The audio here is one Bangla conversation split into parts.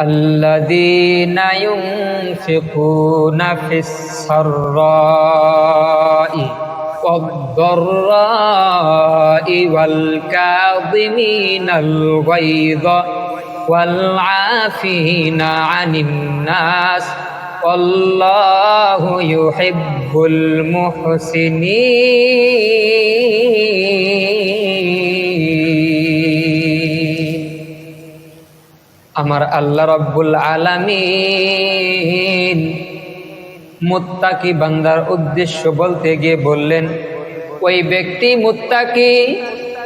الذين ينفقون في السراء والضراء والكاظمين الغيظ والعافين عن الناس والله يحب المحسنين. আমার আল্লাহ রব্বুল আলামিন মুত্তাকি বান্দার উদ্দেশ্য বলতে গিয়ে বললেন, ওই ব্যক্তি মুত্তাকি,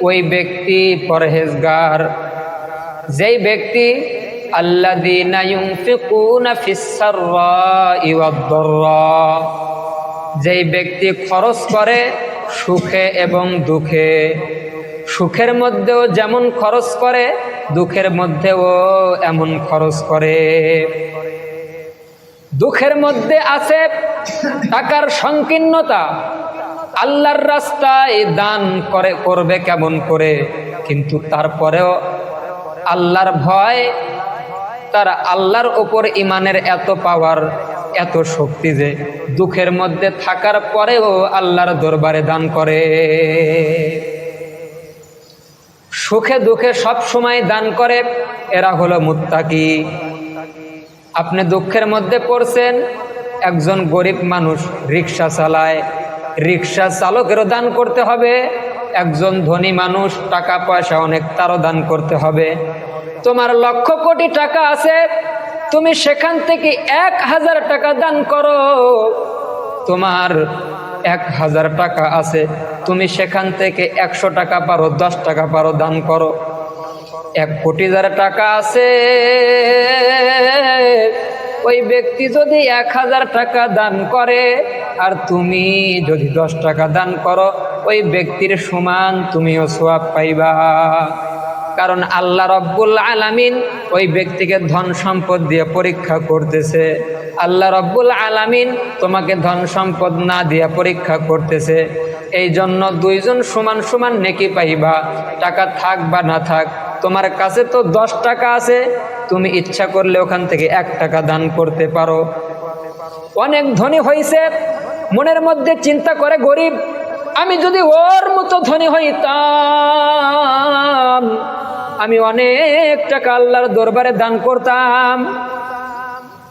ওই ব্যক্তি পরহেজগার। যেই ব্যক্তি, আল্লাযীনা ইউনফিকুনা যেই ব্যক্তি খরচ করে সুখে এবং দুঃখে, সুখের মধ্যেও যেমন খরচ করে দুঃখের মধ্যেও এমন খরচ করে। দুঃখের মধ্যে আছে টাকার সংকীর্ণতা। আল্লাহর রাস্তায় দান করে, করবে কেমন করে? কিন্তু তারপরেও আল্লাহর ভয়, তার আল্লাহর ওপর ইমানের এত পাওয়ার, এত শক্তি যে দুঃখের মধ্যে থাকার পরেও আল্লাহর দরবারে দান করে। সুখে দুঃখে সব সময় দান করে, এরা হলো মুত্তাকি। আপনি দুঃখের মধ্যে পড়ছেন, একজন গরিব মানুষ রিক্সা চালায়। রিক্সা চালকেরও দান করতে হবে, একজন ধনী মানুষ টাকা পয়সা অনেক তারও দান করতে হবে। তোমার লক্ষ কোটি টাকা আছে, তুমি সেখান থেকে এক হাজার টাকা দান করো। তোমার এক হাজার টাকা আছে, তুমি সেখান থেকে একশো টাকা পারো, দশ টাকা পারো, দান করো। এক কোটি যার টাকা আছে, ওই ব্যক্তি যদি এক হাজার টাকা দান করে, আর তুমি যদি দশ টাকা দান করো, ওই ব্যক্তির সমান তুমিও সোয়াব পাইবা। কারণ আল্লাহ রব্বুল আলামিন ওই ব্যক্তিকে ধন সম্পদ দিয়ে পরীক্ষা করতেছে। আল্লাহ রব্বুল আলামিন তোমাকে ধন সম্পদ না দিয়ে পরীক্ষা করতেছে। এই জন্য দুইজন সমান সমান নেকি পাইবা, টাকা থাক বা না থাক, তোমার কাছে তো দশ টাকা আছে, তুমি ইচ্ছা করলে ওখান থেকে এক টাকা দান করতে পারো। অনেক ধনী হয়েছে মনের মধ্যে চিন্তা করে গরিব, আমি যদি ওর মতো ধনী হইতাম আমি অনেক টাকা আল্লাহর দরবারে দান করতাম।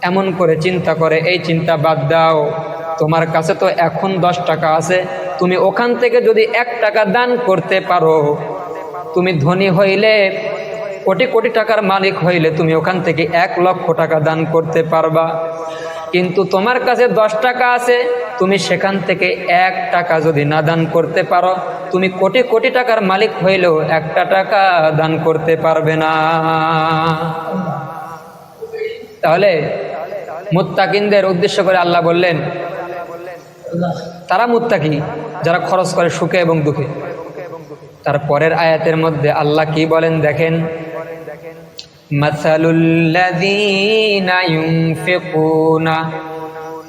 এমন করে চিন্তা করে, এই চিন্তা বাদ দাও, তোমার কাছে তো এখন দশ টাকা আছে। তুমি ওখান থেকে যদি এক টাকা দান করতে পারো, তুমি ধনী হইলে, কোটি কোটি টাকার মালিক হইলে তুমি ওখান থেকে এক লক্ষ টাকা দান করতে পারবা। কিন্তু তোমার কাছে দশ টাকা আছে তুমি সেখান থেকে এক টাকা যদি না দান করতে পারো, তুমি কোটি কোটি টাকার মালিক হইলেও একটা টাকা দান করতে পারবে না। তাহলে মুত্তাকিনদের উদ্দেশ্য করে আল্লাহ বললেন, তারা মুত্তাকি, যারা খরচ করে সুখে এবং দুঃখে। তার পরের আয়াতের মধ্যে আল্লাহ কি বলেন দেখেন, মাসালুল্লাযীনা ইউনফিকুনা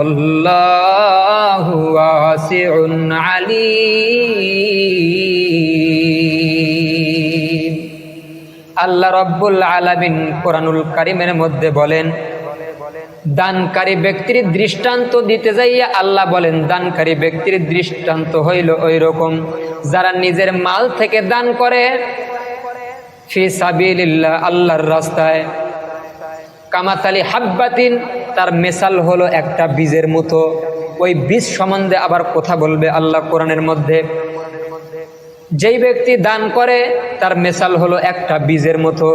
আল্লাহু ওয়াসিউন আল্লাহ রব্বুল আলামিন কোরআনুল কারিমের মধ্যে বলেন, দানকারী ব্যক্তির দৃষ্টান্ত দিতে যাইয়া আল্লাহ বলেন, দানকারী ব্যক্তির দৃষ্টান্ত হইল ওই রকম যারা নিজের মাল থেকে দান করে, ফি সাবিল্লাহ আল্লাহর রাস্তায়। কামাতালি হাব্বাতিন তার মেসাল হলো একটা বীজের মতো। ওই বীজ সম্বন্ধে আবার কথা বলবে আল্লাহ কোরআনের মধ্যে। যেই ব্যক্তি দান করে তার মেসাল হলো একটা বীজের মতো।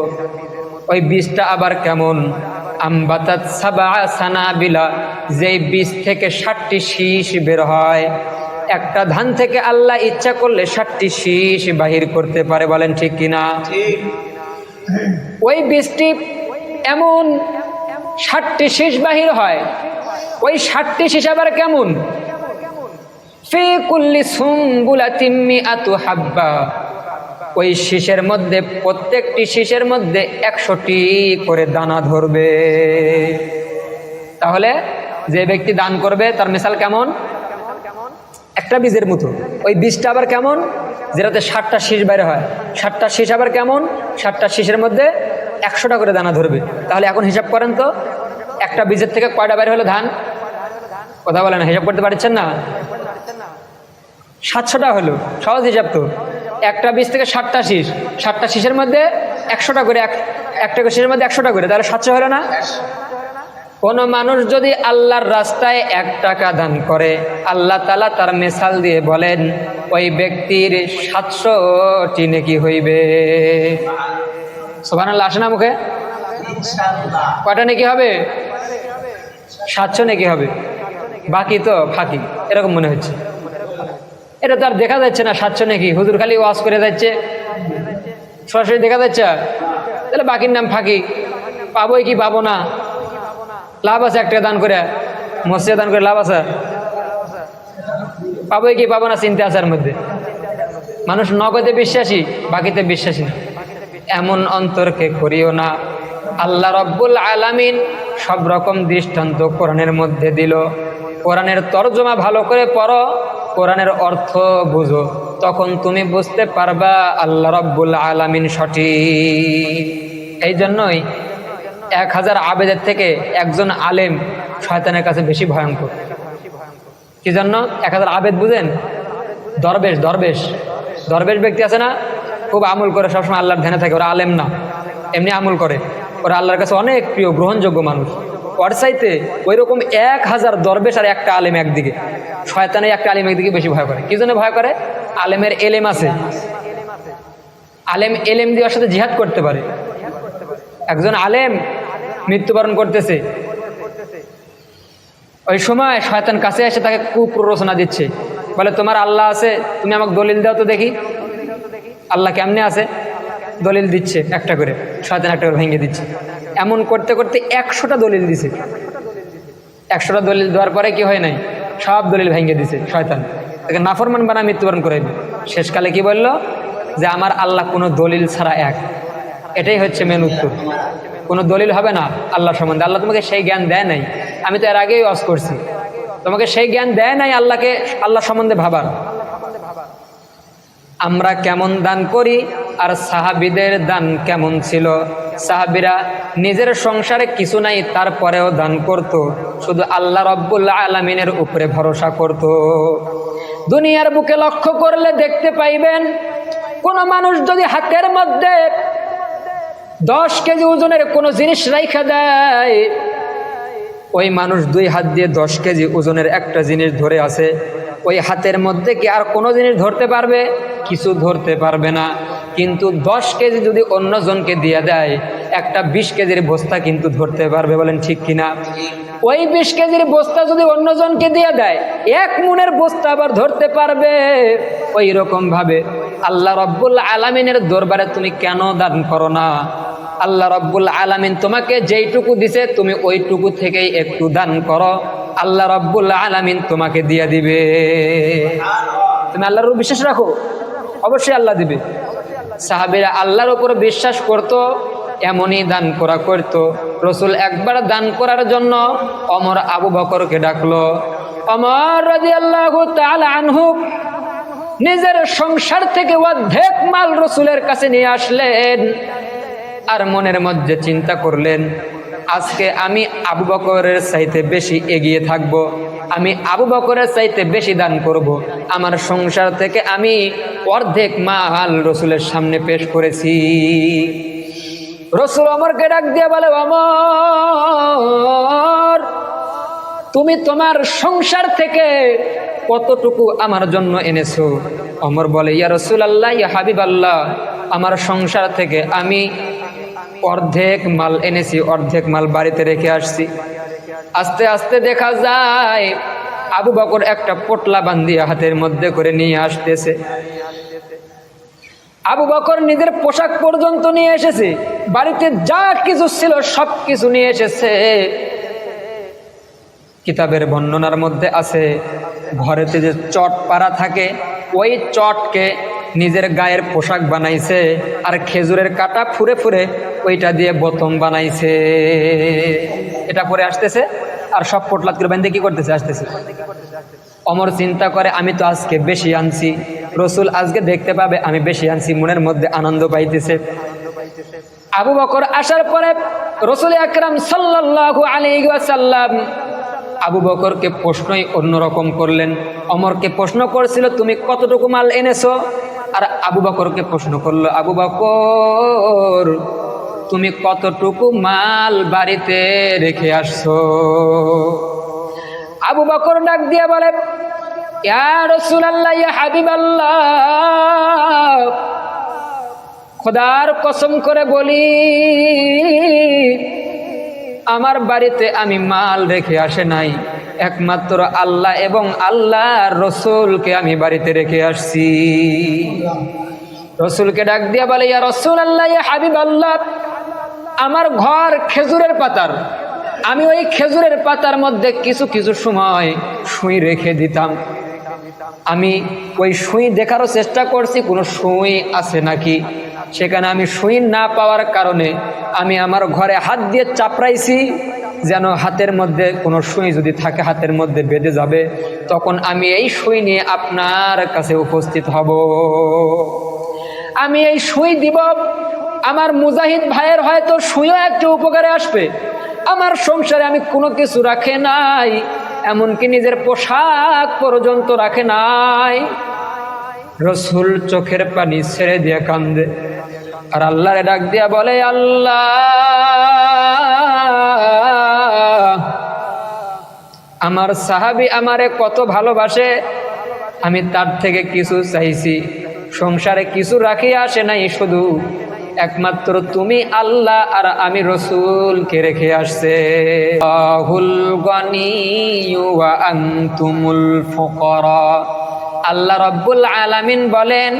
ওই বীজটা আবার কেমন? আম্বাতাত সাবা সানাবিলা। যেই বীজ থেকে ষাটটি শীষ বের হয় একটা ধান থেকে আল্লাহ ইচ্ছা করলে ষাটটি শীষ বাহির করতে পারে বলেন ঠিক কিনা? ওই বীজটি এমন ষাটটি শীষ বাহির হয়। ওই ষাটটি শীষ আবার কেমন? ফি কুল্লি সুম্বুলাতিম মিআতু হাব্বা। ওই শীষের মধ্যে, প্রত্যেকটি শীষের মধ্যে একশোটি করে দানা ধরবে। তাহলে যে ব্যক্তি দান করবে, তার মিসাল কেমন? একটা বীজের মতো। ওই বীজটা আবার কেমন? যেটাতে ষাটটা শীষ বাইরে হয়। ষাটটা শীষ আবার কেমন? ষাটটা শীষের মধ্যে একশোটা করে দানা ধরবে। তাহলে এখন হিসাব করেন তো, একটা বীজের থেকে কয়টা বাইরে হলো ধান? কথা বলে না, হিসাব করতে পারছেন না? সাতশোটা হলো, সহজ হিসাব তো। একটা বীজ থেকে ষাটটা শীষ, ষাটটা শীষের মধ্যে একশোটা করে, এক, একটা শীষের মধ্যে একশোটা করে, তাহলে সাতশো হলো না? কোনো মানুষ যদি আল্লাহর রাস্তায় এক টাকা দান করে, আল্লাহ তালা তার মেসাল দিয়ে বলেন, ওই ব্যক্তির সাতশোটি নেকি হইবে। সোভান আল্লাহ আসে না মুখে? কয়টা নেকি হবে? সাতশো নেকি হবে। বাকি তো ফাঁকি, এরকম মনে হচ্ছে। এটা তো আর দেখা যাচ্ছে না, সাতশো নাকি। হুজুর খালি ওয়াজ করে যাচ্ছে। সরাসরি দেখা যাচ্ছে তাহলে বাকির নাম ফাঁকি। পাবোই কি পাবো না? লাভ আছে একটা দান করে। মসজিদে দান করে লাভ আছে? পাবোই কি পাবো না চিন্তা আছে মধ্যে? মানুষ নগদে বিশ্বাসী, বাকিতে বিশ্বাসী না। এমন অন্তরকে করিও না। আল্লাহ রব্বুল আলামিন সব রকম দৃষ্টান্ত কোরআনের মধ্যে দিল। কোরআনের তর্জমা ভালো করে পড়ো, কোরআনের অর্থ বুঝো। তখন তুমি বুঝতে পারবা আল্লাহ রব্বুল আলামিন সঠিক। এই জন্যই এক হাজার আবেদের থেকে একজন আলেম শয়তানের কাছে বেশি ভয়ঙ্কর। কি জন্য? এক হাজার আবেদ বুঝেন? দরবেশ দরবেশ। দরবেশ ব্যক্তি আছে না? খুব আমল করে, সবসময় আল্লাহর ধ্যানে থাকে, ওরা আলেম না। এমনি আমল করে। ওরা আল্লাহর কাছে অনেক প্রিয়, গ্রহণযোগ্য মানুষ। ওর চাইতে ওই রকম এক হাজার দরবেশ আর একটা আলেম একদিকে। শয়তানে একটা আলেম একদিকে বেশি ভয় করে। কি জন্য ভয় করে? আলেমের এলেম আছে। আলেম এলেম দিয়ে ওর সাথে জিহাদ করতে পারে। একজন আলেম মৃত্যুবরণ করতেছে। ওই সময় শয়তান কাছে এসে তাকে কুপ্ররোচনা দিচ্ছে। বলে, তোমার আল্লাহ আছে, তুমি আমাকে দলিল দাও তো দেখি। আল্লাহ কেমনে আছে? দলিল দিচ্ছে একটা করে শয়তান একটা করে ভেঙে দিচ্ছে। এমন করতে করতে একশোটা দলিল দিছে। একশোটা দলিল দেওয়ার পরে কি হয় নাই? সব দলিল ভেঙে দিছে, শয়তান। তাকে নাফরমান বানা মৃত্যুবরণ করাইবে শেষকালে কি বলল? যে আমার আল্লাহ কোনো দলিল ছাড়া এক। এটাই হচ্ছে মেন উত্তর। কোনো দলিল হবে না আল্লাহ সম্বন্ধে। আল্লাহ তোমাকে সেই জ্ঞান দেয় নাই। আমি তো এর আগেই অস করছি। তোমাকে সেই জ্ঞান দেয় নাই আল্লাহকে, আল্লাহ সম্বন্ধে ভাবার। আমরা কেমন দান করি আর সাহাবিদের দান কেমন ছিল? সাহাবিরা নিজের সংসারে কিছু নাই, তারপরেও দান করত। শুধু আল্লাহ রব্বুল্লা আলমিনের উপরে ভরসা করত। দুনিয়ার বুকে লক্ষ্য করলে দেখতে পাইবেন, কোনো মানুষ যদি হাতের মধ্যে দশ কেজি ওজনের কোনো জিনিস রাইখা দেয়, ওই মানুষ দুই হাত দিয়ে দশ কেজি ওজনের একটা জিনিস ধরে আছে ওই হাতের মধ্যে কি আর কোনো জিনিস ধরতে পারবে? কিছু ধরতে পারবে না। কিন্তু দশ কেজি যদি অন্যজনকে দিয়ে দেয়, একটা বিশ কেজির বস্তা কিন্তু ধরতে পারবে বলেন ঠিক কিনা? ওই বিশ কেজির বস্তা যদি অন্যজনকে দিয়ে দেয়, এক মুনের বস্তা আবার ধরতে পারবে? ওই রকম ভাবে আল্লাহ রব্বুল আলমিনের দরবারে তুমি কেন দান করো না? আল্লাহ রব্বুল আলামিন তোমাকে যেইটুকু দিছে, তুমি ওইটুকু থেকেই একটু দান করো। আল্লাহ রব্বুল আলামিন তোমাকে দিয়ে দিবে। তুমি আল্লাহর উপর বিশ্বাস রাখো? অবশ্যই আল্লাহ দিবে। সাহাবিরা আল্লাহর উপর বিশ্বাস করত, এমনই দান করা করত। রসুল একবার দান করার জন্য অমর আবু বকরকে ডাকলো। অমর রাজি আল্লাহ আনহু নিজের সংসার থেকে অর্ধেক মাল রসুলের কাছে নিয়ে আসলেন আর মনের মধ্যে চিন্তা করলেন আজকে আমি আবু বকরের চাইতে বেশি এগিয়ে থাকব। আমি আবু বকরের চাইতে বেশি দান করব। আমার সংসার থেকে আমি অর্ধেক মাল রসুলের সামনে পেশ করেছি রসুল অমরকে ডাক দিয়ে বলে, অমর, তুমি তোমার সংসার থেকে কতটুকু আমার জন্য এনেছো অমর বলে, ইয়া রসুল আল্লাহ ইয়া হাবিব আল্লাহ আমার সংসার থেকে আমি অর্ধেক মাল এনেছি, অর্ধেক মাল বাড়িতে রেখে আসছি। আস্তে আস্তে দেখা যায়, আবু বকর একটা পোটলা বান্ধিয়া হাতের মধ্যে করে নিয়ে আসতেছে। আবু বকর নিজের পোশাক পর্যন্ত নিয়ে এসেছে, বাড়িতে যা কিছু ছিল সব কিছু নিয়ে এসেছে। কিতাবের বর্ণনার মধ্যে আছে, ঘরেতে যে চট পাড়া থাকে, ওই চটকে নিজের গায়ের পোশাক বানাইছে আর খেজুরের কাটা ফুরে ফুরে ওইটা দিয়ে বোতম বানাইছে। এটা পরে আসতেছে আর সব পোটলাত করে বান্ধে কি করতেছে? আসতেছে। অমর চিন্তা করে, আমি তো আজকে বেশি আনছি। রসুল আজকে দেখতে পাবে, আমি বেশি আনছি। মনের মধ্যে আনন্দ পাইতেছে। আবু বকর আসার পরে রসুল আকরাম সাল্লাল্লাহু আলাইহি ওয়াসাল্লাম আবু বকরকে প্রশ্নই অন্যরকম করলেন। অমরকে প্রশ্ন করছিল, তুমি কতটুকু মাল এনেছো? আর আবু বকরকে প্রশ্ন করল, আবু বকর, তুমি কতটুকু মাল বাড়িতে রেখে আসছো? আবু বকর ডাক দিয়া বলে খোদার কসম করে বলি আমার বাড়িতে আমি মাল রেখে আসে নাই। একমাত্র আল্লাহ এবং আল্লাহ রসুলকে আমি বাড়িতে রেখে আসছি। রসুলকে ডাক দিয়া বলে, ইয়া রসুল আল্লাহ ইয়া হাবিব আল্লাহ আমার ঘর খেজুরের পাতার। আমি ওই খেজুরের পাতার মধ্যে কিছু কিছু সময় সুই রেখে দিতাম। আমি ওই সুই দেখারও চেষ্টা করছি, কোনো সুই আছে নাকি? সেখানে আমি সুই না পাওয়ার কারণে আমি আমার ঘরে হাত দিয়ে চাপড়াইছি, যেন হাতের মধ্যে কোনো সুই যদি থাকে, হাতের মধ্যে বেঁধে যাবে, তখন আমি এই সুই নিয়ে আপনার কাছে উপস্থিত হব। আমি এই সুই দিব, আমার মুজাহিদ ভাইয়ের হয়তো সুইও একটু উপকারে আসবে, আমার সংসারে আমি কোনো কিছু রাখে নাই এমনকি নিজের পোশাক পর্যন্ত রাখে নাই। রসুল চোখের পানি ছেড়ে দিয়ে কান্দে। আর আল্লাহরে ডাক দিয়া বলে, আল্লাহ, আমার সাহাবি আমারে কত ভালোবাসে। আমি তার থেকে কিছু চাইছি। সংসারে কিছু রাখি আসে নাই শুধু। একমাত্র তুমি আল্লাহ আর আমি রসুলকে রেখে আসছে। আল্লাহ রব্বুল আলামিন বলেন,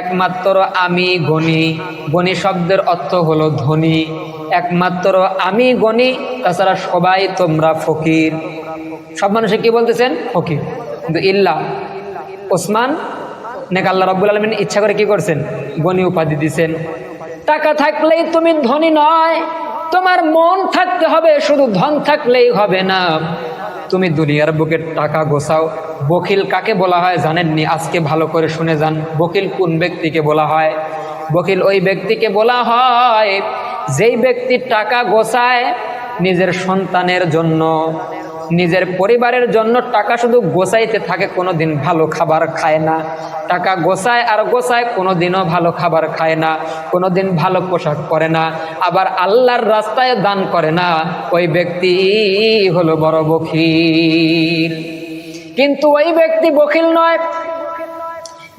একমাত্র আমি গণি গণি শব্দের অর্থ হলো ধনী। একমাত্র আমি গণি তাছাড়া সবাই তোমরা ফকির। সব মানুষে কি বলতেছেন? ফকির। কিন্তু ইল্লা, ওসমান, নাকি আল্লাহ রব্বুল আলমিন ইচ্ছা করে কি করছেন? গণি উপাধি দিছেন। টাকা থাকলেই তুমি ধনী নয়। তোমার মন থাকতে হবে, শুধু ধন থাকলেই হবে না। তুমি দুনিয়ার বুকে টাকা গোছাও। বকিল কাকে বলা হয় জানেননি? আজকে ভালো করে শুনে যান। বকিল কোন ব্যক্তিকে বলা হয়? বকিল, ওই ব্যক্তিকে বলা হয়, যেই ব্যক্তি টাকা গোছায় নিজের সন্তানের জন্য। নিজের পরিবারের জন্য টাকা শুধু গোছাইতে থাকে কোনো দিন ভালো খাবার খায় না। টাকা গোছায় আর গোসায় কোনো দিনও ভালো খাবার খায় না কোনো দিন ভালো পোশাক পরে না। আবার আল্লাহর রাস্তায় দান করে না, ওই ব্যক্তি হলো বড় বখিল। কিন্তু ওই ব্যক্তি বখিল নয়।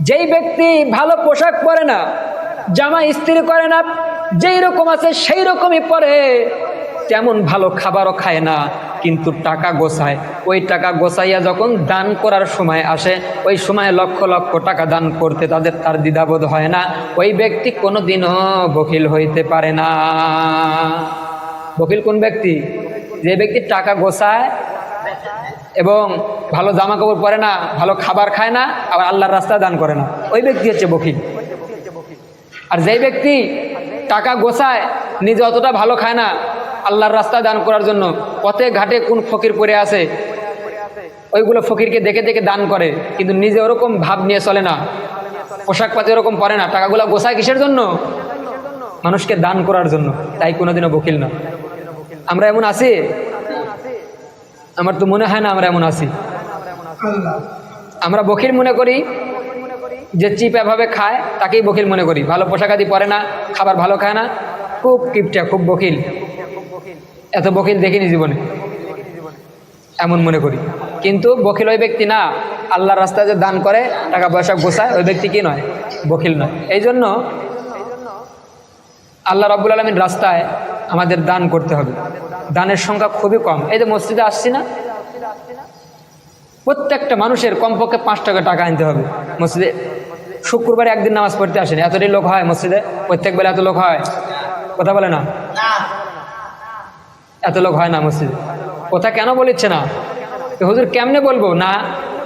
যেই ব্যক্তি ভালো পোশাক পরে না, জামা ইস্ত্রি করে না, যেই রকম আছে সেই রকমই পরে। তেমন ভালো খাবারও খায় না, কিন্তু টাকা গোছায়। ওই টাকা গোছাইয়া যখন দান করার সময় আসে, ওই সময় লক্ষ লক্ষ টাকা দান করতে তাদের তার দ্বিধাবোধ হয় না। ওই ব্যক্তি কোনো দিনও বকিল হইতে পারে না। বকিল কোন ব্যক্তি? যে ব্যক্তি টাকা গোছায় এবং ভালো জামা কাপড় পরে না, ভালো খাবার খায় না, আবার আল্লাহর রাস্তায় দান করে না। ওই ব্যক্তি হচ্ছে বকিল। আর যেই ব্যক্তি টাকা গোছায়, নিজে অতটা ভালো খায় না আল্লাহর রাস্তায় দান করার জন্য পথে ঘাটে কোন ফকির পড়ে আছে? ওইগুলো ফকিরকে দেখে দেখে দান করে, কিন্তু নিজে ওরকম ভাব নিয়ে চলে না। পোশাক পাতি ওরকম পরে না। টাকাগুলো গোছায় কিসের জন্য? মানুষকে দান করার জন্য। তাই কোনোদিনও বকিল না। আমরা এমন আছি? আমার তো মনে হয় না আমরা এমন আছি। আমরা বকিল মনে করি, যে চিপ এভাবে খায়, তাকেই বকিল মনে করি। ভালো পোশাক আদি পরে না, খাবার ভালো খায় না। খুব কিপটা, খুব বকিল। এত বকিল দেখিনি জীবনে। এমন মনে করি। কিন্তু বকিল ওই ব্যক্তি না, আল্লাহর রাস্তায় যে দান করে, টাকা পয়সা গোছায়, ওই ব্যক্তি কি নয়? বকিল নয়। এই জন্য আল্লাহ রব্বুল আলমীর রাস্তায় আমাদের দান করতে হবে। দানের সংখ্যা খুবই কম। এই যে মসজিদে আসছি না, প্রত্যেকটা মানুষের কমপক্ষে পাঁচ টাকা টাকা আনতে হবে। মসজিদে শুক্রবারে একদিন নামাজ পড়তে আসেনি। এতটাই লোক হয় মসজিদে? প্রত্যেক বেলা এত লোক হয়? কথা বলে না? এত লোক হয় না মসজিদে। কথা কেন বলিচ্ছে না? হুজুর কেমনে বলব? না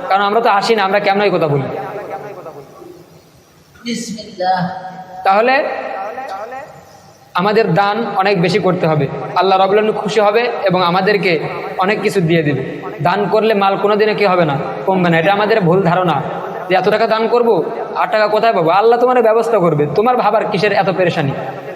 কারণ আমরা তো আসি না আমরা কেমনই কথা বলি? তাহলে আমাদের দান অনেক বেশি করতে হবে। আল্লাহ রবুল্লাহ খুশি হবে এবং আমাদেরকে অনেক কিছু দিয়ে দিবে। দান করলে মাল কোনোদিনও কি হবে না? কমবে না। এটা আমাদের ভুল ধারণা। যে এত টাকা দান করব আট টাকা কোথায় পাবো? আল্লাহ তোমার ব্যবস্থা করবে। তোমার ভাবার কিসের এত পেরেশানি?